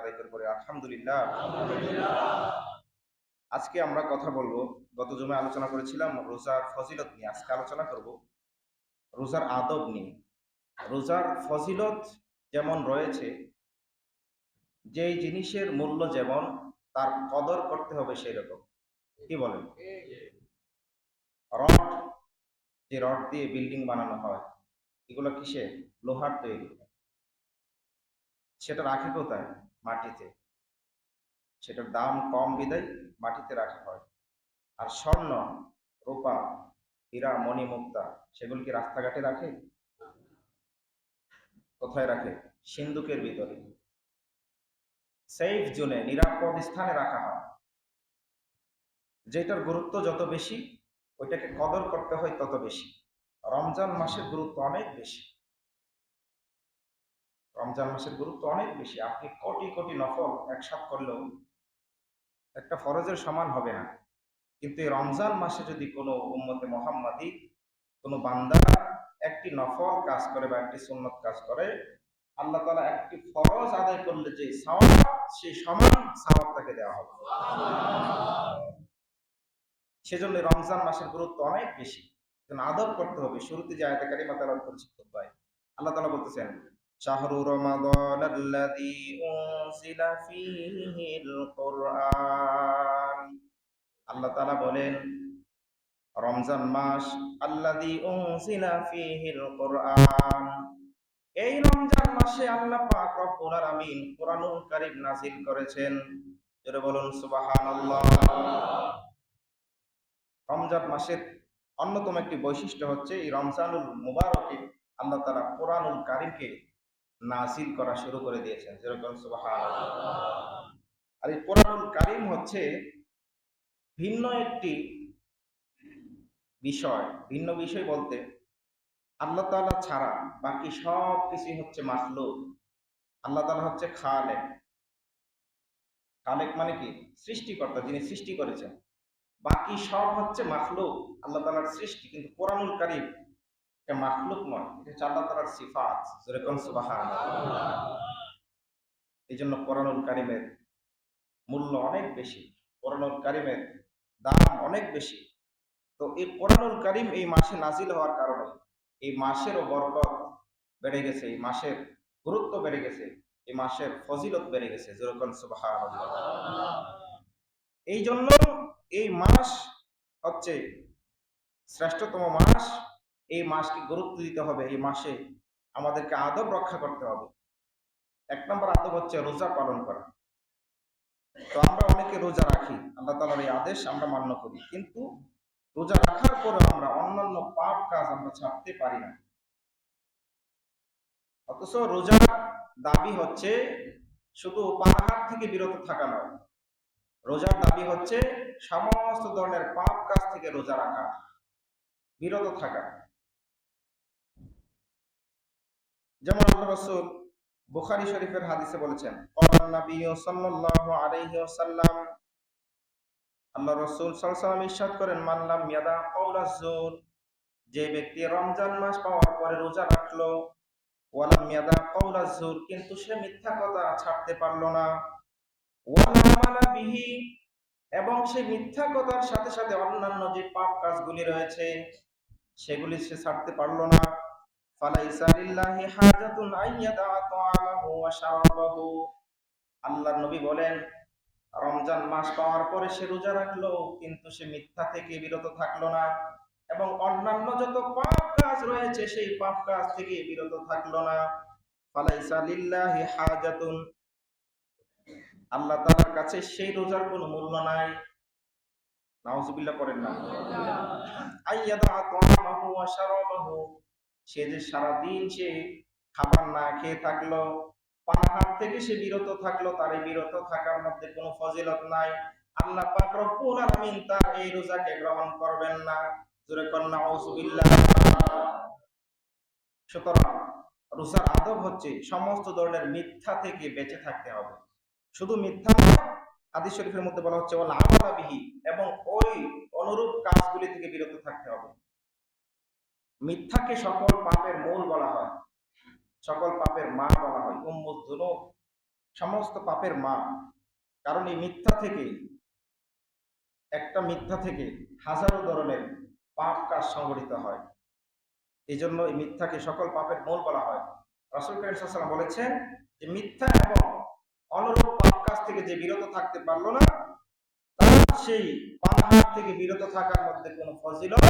আদায় করে পড়ি আলহামদুলিল্লাহ। আজকে আমরা কথা বলব, গত জমে আলোচনা করেছিলাম রোজার ফজিলত নিয়ে। আজকে আলোচনা করব রোজার আদব নিয়ে। রোজার ফজিলত যেমন রয়েছে, যেই জিনিসের মূল্য যেমন, তার কদর করতে হবে সেই রকম কি বলেন? রড, যে রড দিয়ে বিল্ডিং বানানো হয়, এগুলো কিসে লোহার তৈরি। সেটা রাখে কোথায়? মাটিতে। সেটার দাম কম বিদায় মাটিতে রাখা হয়। আর স্বর্ণ, রূপা, হীরা, মণি, মুক্তা, সেগুলো কি রাস্তাঘাটে রাখে? কোথায় রাখে? সিন্ধুকের ভিতরে। সেফ জোনে, নিরাপদ স্থানে রাখা হয়। যেটার গুরুত্ব যত বেশি, ওইটাকে কদর করতে হয় তত বেশি। রমজান মাসের গুরুত্ব অনেক বেশি। রমজান মাসের গুরুত্ব অনেক বেশি। আপনি কোটি কোটি নফল একসাথ করলেও একটা ফরজের সমান হবে না। কিন্তু এই রমজান মাসে যদি কোনো উম্মতে মোহাম্মদী, কোনো বান্দা একটি নফল কাজ করে বা একটি সুন্নত কাজ করে, আল্লাহ তালা একটি ফরজ আদায় করলে যে সওয়াব, সেই সমান সওয়াব তাকে দেওয়া হবে। সেজন্য রমজান মাসের গুরুত্ব অনেক বেশি। আদব করতে হবে। শুরুতে যে আয়াতে কারিমা তেলাওয়াত করেছি খুতবায় আল্লাহ তালা বলতেছেন শাহরু রমাদান আল্লাযী উনজিলা ফীহিল কুরআন আল্লাহ তাআলা বলেন, রমজান মাস আল্লাযী উনজিলা ফীহিল কুরআন। এই রমজান মাসে আল্লাহ পাক রব্বুল আলামিন কোরআনুল কারীম নাযিল করেছেন। জোরে বলুন, সুবহানাল্লাহ। রমজান মাসের অন্যতম একটি বৈশিষ্ট্য হচ্ছে এই রমজানুল মুবারকে আল্লাহ তারা কোরআনুল কারিমকে নাসিল করা শুরু করে দিয়েছেন। যেরকম। আর এই কোরআনুল কারিম হচ্ছে ভিন্ন একটি বিষয়, ভিন্ন বিষয় বলতে আল্লাহ তাআলা ছাড়া বাকি সব কিছুই হচ্ছে মাখলুক। আল্লাহ তাআলা হচ্ছে খালেক। খালেক মানে কি? সৃষ্টিকর্তা যিনি সৃষ্টি করেছেন। বাকি সব হচ্ছে মাখলুক। আল্লাহ তালার সৃষ্টি, কিন্তু কোরআনুল কারিম এটা মাখলুক নয়, এটা তালার সিফাত যেরকম এই জন্য কারিমের মূল্য অনেক বেশি কারিমের দাম অনেক বেশি। তো এই কারিম এই মাসে নাজিল হওয়ার কারণে এই মাসেরও বরকত বেড়ে গেছে, এই মাসের গুরুত্ব বেড়ে গেছে, এই মাসের ফজিলত বেড়ে গেছে যেরকম সুবাহান এই জন্য এই মাস হচ্ছে শ্রেষ্ঠতম মাস এই মাসকে গুরুত্ব দিতে হবে, এই মাসে আমাদেরকে আদব রক্ষা করতে হবে। এক নম্বর আদব হচ্ছে রোজা পালন করা। তো আমরা অনেকে রোজা রাখি, আল্লাহ তালার এই আদেশ আমরা মান্য করি, কিন্তু রোজা রাখার পরে আমরা অন্যান্য পাপ কাজ আমরা ছাড়তে পারি না। অথচ রোজার দাবি হচ্ছে শুধু পাহাড় থেকে বিরত থাকা নয়, রোজার দাবি হচ্ছে সমস্ত ধরনের পাপ কাজ থেকে রোজা রাখা, বিরত থাকা। যেমন আল্লাহ রসুল বুখারি শরীফের হাদিসে বলেছেন আল্লাহ রসুল ইরশাদ করেন মানলাম যে ব্যক্তি রমজান মাস পাওয়ার পরে রোজা রাখল ওয়ালাম কিন্তু সে মিথ্যা কথা ছাড়তে পারল না। ওয়ালামালা বিহি, এবং সেই মিথ্যা কথার সাথে সাথে অন্যান্য যে পাপ কাজগুলি রয়েছে, সেগুলি সে ছাড়তে পারল না। ফালাইসা লিল্লাহি হাজাতুন আইয়াদা তাআমাহু ওয়া শারাবাহু আল্লাহর নবী বলেন রমজান মাস পাওয়ার পরে সে রোজা রাখল কিন্তু সে মিথ্যা থেকে বিরত থাকল না এবং অন্যান্য যত পাপ কাজ রয়েছে সেই পাপ কাজ থেকে বিরত থাকল না। ফালাইসা লিল্লাহি হাজাতুন আল্লাহ তাআলার কাছে সেই রোজার কোনো মূল্য নাই। নাউজুবিল্লাহ করেন না। আইয়াদা তাআমাহু ওয়া শারাবাহু। সে যে সারাদিন সে খাবার না খেয়ে থাকল, পানাহার থেকে সে বিরত থাকল, তার এই বিরত থাকার মধ্যে কোনো ফজিলত নাই। আল্লাহ পাক রব্বুল আলামিন তার এই রোজাকে গ্রহণ করবেন না। জোরে কর নাউজুবিল্লাহ সুতরাং রোজার আদব হচ্ছে সমস্ত ধরনের মিথ্যা থেকে বেঁচে থাকতে হবে। শুধু মিথ্যা হাদিস শরীফের মধ্যে বলা হচ্ছে, ওয়াল আমালা বিহি, এবং ওই অনুরূপ কাজগুলি থেকে বিরত থাকতে হবে। মিথ্যাকে সকল পাপের মূল বলা হয়। সকল পাপের মা বলা হয়। উম্মুদ দুনুব, সমস্ত পাপের মা। কারণ এই মিথ্যা থেকে, একটা মিথ্যা থেকে হাজারো ধরনের পাপ কাজ সংগঠিত হয়। এই জন্য এই মিথ্যাকে সকল পাপের মূল বলা হয়। রাসুল করিম সাল্লাম বলেছেন যে মিথ্যা এবং অনুরূপ পাপ কাজ থেকে যে বিরত থাকতে পারল না সেই পানাহার থেকে বিরত থাকার মধ্যে কোনো ফজিলত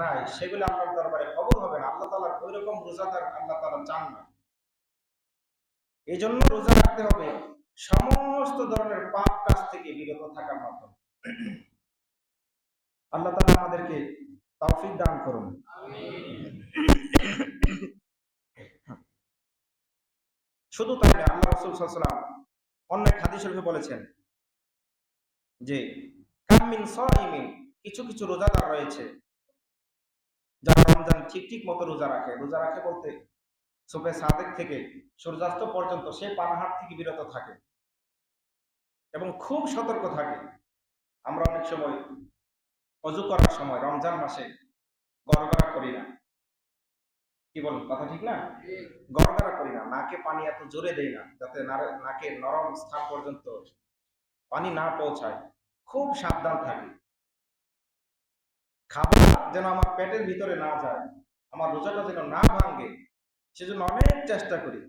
নাই। সেগুলো আল্লাহর দরবারে খবর হবে না। আল্লাহ তালার ওই রকম রোজাদার আল্লাহ তালা চান না। এই জন্য রোজা রাখতে হবে সমস্ত ধরনের পাপ কাজ থেকে বিরত থাকার মাধ্যমে আল্লাহ তালা আমাদেরকে তৌফিক দান করুন। শুধু তাই না, আল্লাহ রসুল সাল্লাম অন্য হাদিস শরীফে বলেছেন যে কামিন সাইমিন, কিছু কিছু রোজাদার রয়েছে। যারা রমজান ঠিক ঠিক মতো রোজা রাখে। রোজা রাখে বলতে সুবে সাদেক থেকে সূর্যাস্ত পর্যন্ত সে পানাহার থেকে বিরত থাকে এবং খুব সতর্ক থাকে। আমরা অনেক সময় অজু করার সময় রমজান মাসে গড়গড়া করি না। কি বলুন, কথা ঠিক না? গড়গড়া করি না, নাকে পানি এত জোরে দেই না, যাতে নাকের নরম স্থান পর্যন্ত পানি না পৌঁছায়। খুব সাবধান থাকি খাবার যেন আমার পেটের ভিতরে না যায়, আমার রোজাটা যেন না ভাঙে, সেজন্য অনেক চেষ্টা করি।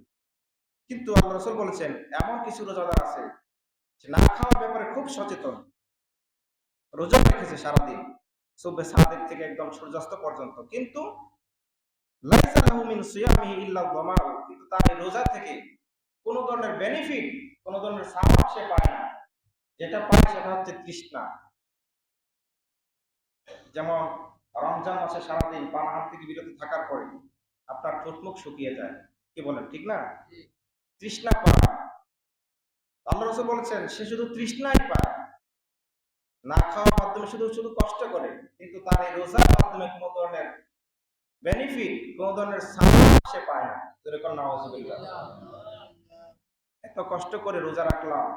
কিন্তু আল্লাহ রসুল বলেছেন, এমন কিছু রোজাদার আছে না খাওয়ার ব্যাপারে খুব সচেতন। রোজা রেখেছে সারাদিন সুবে সাদেক থেকে একদম সূর্যাস্ত পর্যন্ত। কিন্তু তার রোজা থেকে কোনো ধরনের বেনিফিট কোনো ধরনের সামাপ সে পায় না। যেটা পায় সেটা হচ্ছে তৃষ্ণা। যেমন রমজান মাসে সারাদিন পানাহার থেকে বিরত থাকার পরে আপনার ঠোঁটমুখ শুকিয়ে যায়। কি বলেন ঠিক না? তৃষ্ণা পায় আল্লাহ রসুল বলেছেন সে শুধু তৃষ্ণাই পায়। না খাওয়ার মাধ্যমে শুধু শুধু কষ্ট করে কিন্তু তার এই রোজার মাধ্যমে কোনো ধরনের বেনিফিট কোনো ধরনের সে পায় না। যেরকম নাওয়াজুবিল্লাহ এত কষ্ট করে রোজা রাখলাম।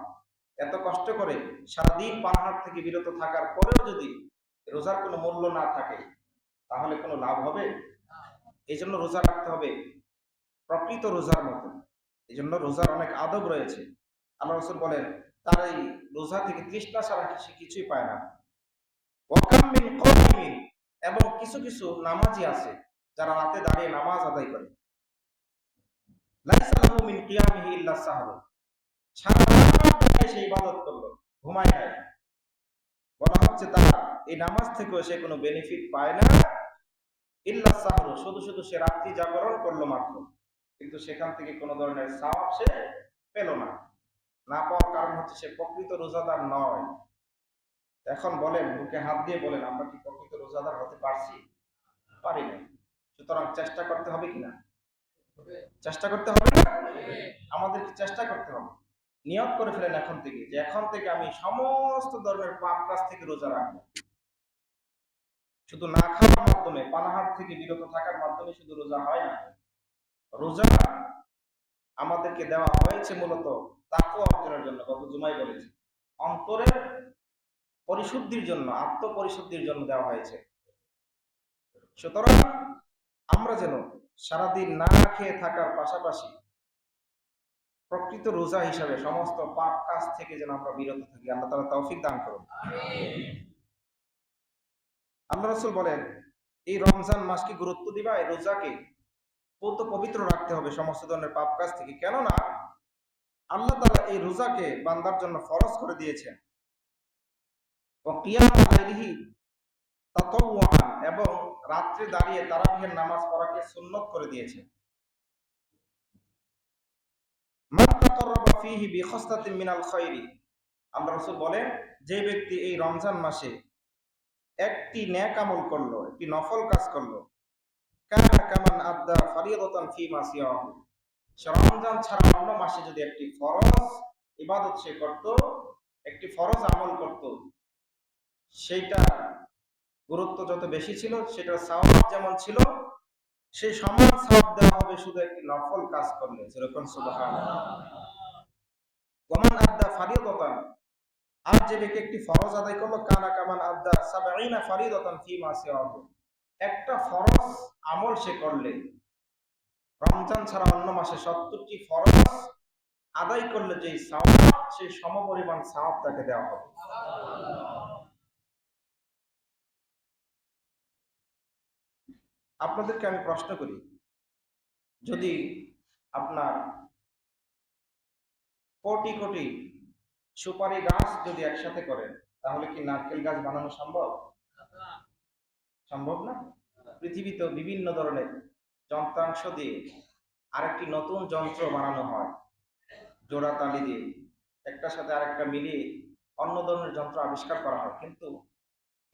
এত কষ্ট করে সারাদিন পাহাড় থেকে বিরত থাকার পরেও যদি রোজার কোনো মূল্য না থাকে, তাহলে কোনো লাভ হবে? এই জন্য রোজা রাখতে হবে। প্রকৃত রোজার মতো। এই জন্য রোজার অনেক আদব রয়েছে। আল্লাহ রসুল বলেন, তার এই রোজা থেকে তৃষ্ণা ছাড়া সে কিছুই পায় না। ওয়াকাম মিন কাইমিন এবং কিছু কিছু নামাজি আছে যারা রাতে দাঁড়িয়ে নামাজ আদায় করে। লাইসালাহু মিন কিয়ামিহি ইল্লা সাহর। সারা রাত সে ইবাদত করল ঘুমায় নাই। বলা হচ্ছে তার এই নামাজ থেকেও সে কোনো বেনিফিট পায় না। ইল্লা সাহর শুধু শুধু সে রাত্রি জাগরণ করল মাত্র। কিন্তু সেখান থেকে কোনো ধরনের সাওয়াব সে পেল না। না পাওয়ার কারণ হচ্ছে সে প্রকৃত রোজাদার নয়। এখন বলেন বুকে হাত দিয়ে বলেন আমরা কি প্রকৃত রোজাদার হতে পারছি? পারি না সুতরাং চেষ্টা করতে হবে কিনা চেষ্টা করতে হবে না? আমাদেরকে চেষ্টা করতে হবে। নিয়ত করে ফেলেন এখন থেকে, যে এখন থেকে আমি সমস্ত ধর্মের পাপ কাজ থেকে রোজা রাখব। শুধু না খাওয়ার মাধ্যমে, পানাহার থেকে বিরত থাকার মাধ্যমে শুধু রোজা হয় না। রোজা আমাদেরকে দেওয়া হয়েছে মূলত তাকু অর্জনের জন্য, গত জুমাই বলেছে। অন্তরের পরিশুদ্ধির জন্য, আত্মপরিশুদ্ধির জন্য দেওয়া হয়েছে। সুতরাং আমরা যেন সারাদিন না খেয়ে থাকার পাশাপাশি প্রকৃত রোজা হিসাবে সমস্ত পাপ কাজ থেকে যেন আমরা বিরত থাকি, আল্লাহ তালা তৌফিক দান করুন। আল্লাহ রসুল বলেন, এই রমজান মাসকে গুরুত্ব দিবা? এই রোজাকে পৌত পবিত্র রাখতে হবে সমস্ত ধরনের পাপ কাজ থেকে। কেননা, আল্লাহ তালা এই রোজাকে বান্দার জন্য ফরজ করে দিয়েছেন। এবং রাত্রে দাঁড়িয়ে তারাবিহের নামাজ পড়াকে সুন্নত করে দিয়েছেন। আল্লাহ রাসূল বলেন, যে ব্যক্তি এই রমজান মাসে একটি ন্যাক আমল করল, একটি নফল কাজ করল ফারিয়াদাতান ফি রমজান ছাড়া অন্য মাসে যদি একটি ফরজ ইবাদত সে করত, একটি ফরজ আমল করত সেইটা গুরুত্ব যত বেশি ছিল, সেটার সওয়াব যেমন ছিল সেই সমান সওয়াব দেওয়া হবে শুধু একটি নফল কাজ করলে, যেরকম সুবহানাল্লাহ। ওমান আদ্দা ফারিয়াদাতান আর যে ব্যক্তি একটি ফরজ আদায় করল, কানা কামান আদ্দা সাবঈনা ফারিদাতান ফি মা সিয়াহু একটা ফরজ আমল সে করলে, রমজান ছাড়া অন্য মাসে সত্তরটি ফরজ আদায় করলে যে সওয়াব সেই সমপরিমাণ সওয়াব তাকে দেওয়া হবে। আপনাদেরকে আমি প্রশ্ন করি। যদি আপনার কোটি কোটি সুপারি গাছ যদি একসাথে করেন, তাহলে কি নারকেল গাছ বানানো সম্ভব? সম্ভব না? পৃথিবীতে বিভিন্ন ধরনের যন্ত্রাংশ দিয়ে আরেকটি নতুন যন্ত্র বানানো হয়, জোড়া তালি দিয়ে। একটার সাথে আরেকটা মিলিয়ে অন্য ধরনের যন্ত্র আবিষ্কার করা হয়। কিন্তু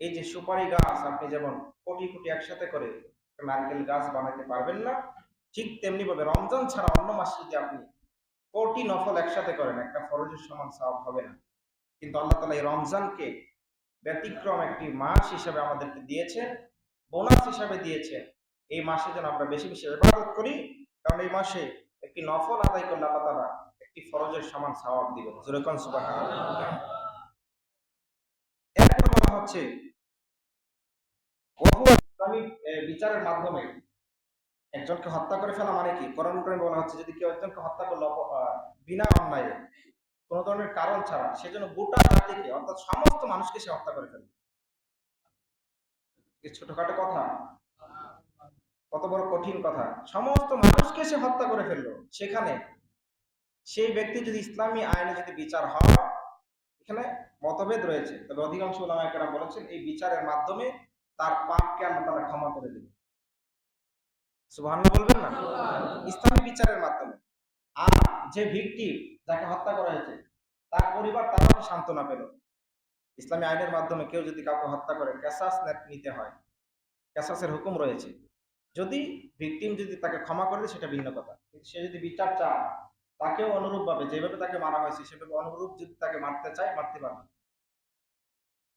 এই যে সুপারি গাছ আপনি যেমন কোটি কোটি একসাথে করে নারকেল গাছ বানাতে পারবেন না। ঠিক তেমনি ভাবে রমজান ছাড়া অন্য মাসে যদি আপনি কোটি নফল একসাথে করেন, একটা ফরজের সমান সওয়াব হবে না। কিন্তু আল্লাহ তালা এই রমজানকে ব্যতিক্রম একটি মাস হিসাবে আমাদেরকে দিয়েছেন বোনাস হিসাবে দিয়েছেন এই মাসে যেন আমরা বেশি বেশি ইবাদত করি, কারণ এই মাসে একটি নফল আদায় করলে আল্লাহ তালা একটি ফরজের সমান সওয়াব দিবেন। যেরকম সুবাহ এরপর বলা হচ্ছে বহু ইসলামী এ, বিচারের মাধ্যমে একজনকে হত্যা করে ফেলা মানে কি? কোরআন করে বলা হচ্ছে যদি কেউ একজনকে হত্যা করল বিনা অন্যায়ে কোন ধরনের কারণ ছাড়া সেজন্য গোটা জাতিকে অর্থাৎ সমস্ত মানুষকে সে হত্যা করে ফেলবে ছোটখাটো কথা। কত বড় কঠিন কথা। সমস্ত মানুষকে সে হত্যা করে ফেলল। সেখানে সেই ব্যক্তি যদি ইসলামী আইনে যদি বিচার হয় এখানে মতভেদ রয়েছে। তবে অধিকাংশ ওলামায়কেরা বলেছেন এই বিচারের মাধ্যমে তার পাপকে আল্লাহ তারা ক্ষমা করে দেবে সুবহানাল্লাহ বলবেন না? ইসলামী বিচারের মাধ্যমে। আর যে ভিকটিম যাকে হত্যা করা হয়েছে তার পরিবার তারাও সান্ত্বনা পেল। ইসলামী আইনের মাধ্যমে কেউ যদি কাউকে হত্যা করে ক্যাসাস নিতে হয়। ক্যাসাসের হুকুম রয়েছে। যদি ভিকটিম যদি তাকে ক্ষমা করে দেয় সেটা ভিন্ন কথা। কিন্তু সে যদি বিচার চায় তাকেও অনুরূপ ভাবে যেভাবে তাকে মারা হয়েছে সেভাবে অনুরূপ যদি তাকে মারতে চায় মারতে পারবে।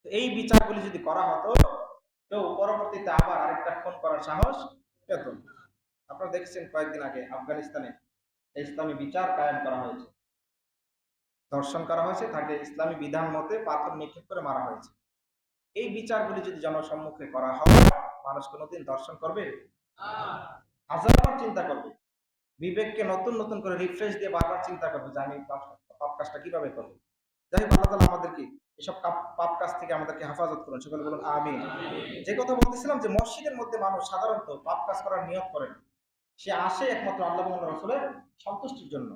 তো এই বিচারগুলি যদি করা হতো কেউ পরবর্তীতে আবার আরেকটা খুন করার সাহস পেত আপনারা দেখছেন কয়েকদিন আগে আফগানিস্তানে ইসলামী বিচার কায়েম করা হয়েছে। ধর্ষণ করা হয়েছে, তাকে ইসলামী বিধান মতে পাথর নিক্ষেপ করে মারা হয়েছে। এই বিচারগুলি যদি জনসম্মুখে করা হয়, মানুষ কোনোদিন দর্শন করবে? হাজারবার চিন্তা করবে। বিবেককে নতুন নতুন করে রিফ্রেশ দিয়ে বারবার চিন্তা করবে যে আমি পাপ- কাজটা কীভাবে করব? যাই হোক আমাদেরকে এসব পাপ কাজ থেকে আমাদেরকে হেফাজত করুন। সকলে বলুন আমি যে কথা বলতেছিলাম যে, মসজিদের মধ্যে মানুষ সাধারণত পাপ কাজ করার নিয়ত করে না। সে আসে একমাত্র আল্লাহ রসুলের সন্তুষ্টির জন্য।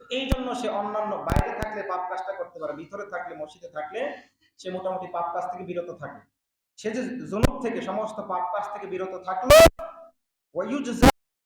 এই জন্য সে অন্যান্য বাইরে থাকলে পাপ কাজটা করতে পারে, ভিতরে থাকলে, মসজিদে থাকলে সে মোটামুটি পাপ কাজ থেকে বিরত থাকে। সে যে জনুব থেকে, সমস্ত পাপ কাজ থেকে বিরত থাকল